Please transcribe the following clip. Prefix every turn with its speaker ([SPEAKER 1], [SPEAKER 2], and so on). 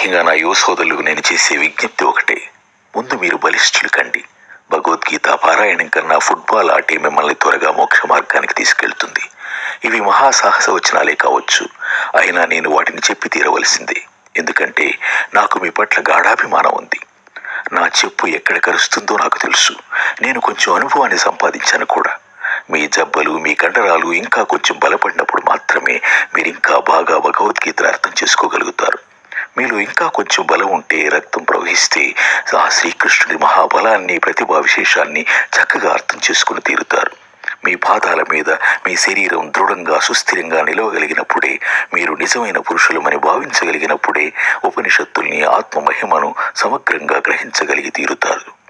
[SPEAKER 1] ముఖ్యంగా నా యువ సోదరులకు నేను చేసే విజ్ఞప్తి ఒకటే. ముందు మీరు బలిష్ఠులు కండి. భగవద్గీత పారాయణం కన్నా ఫుట్బాల్ ఆటే మిమ్మల్ని త్వరగా మోక్ష మార్గానికి తీసుకెళ్తుంది. ఇవి మహాసాహస వచనాలే కావచ్చు. అయినా నేను వాటిని చెప్పి తీరవలసిందే. ఎందుకంటే నాకు మీ పట్ల గాఢాభిమానం ఉంది. నా చెప్పు ఎక్కడ కరుస్తుందో నాకు తెలుసు. నేను కొంచెం అనుభవాన్ని సంపాదించాను కూడా. మీ జబ్బలు మీ కండరాలు ఇంకా కొంచెం బలపడినప్పుడు మాత్రమే మీరు ఇంకా బాగా భగవద్గీతను అర్థం చేసుకోగలుగుతారు. మీలో ఇంకా కొంచెం బలం ఉంటే రక్తం ప్రవహిస్తే ఆ శ్రీకృష్ణుడి మహాబలాన్ని ప్రతిభా విశేషాన్ని చక్కగా అర్థం చేసుకుని తీరుతారు. మీ పాదాల మీద మీ శరీరం దృఢంగా సుస్థిరంగా నిలవగలిగినప్పుడే మీరు నిజమైన పురుషులమని భావించగలిగినప్పుడే ఉపనిషత్తుల్ని ఆత్మ మహిమను సమగ్రంగా గ్రహించగలిగి తీరుతారు.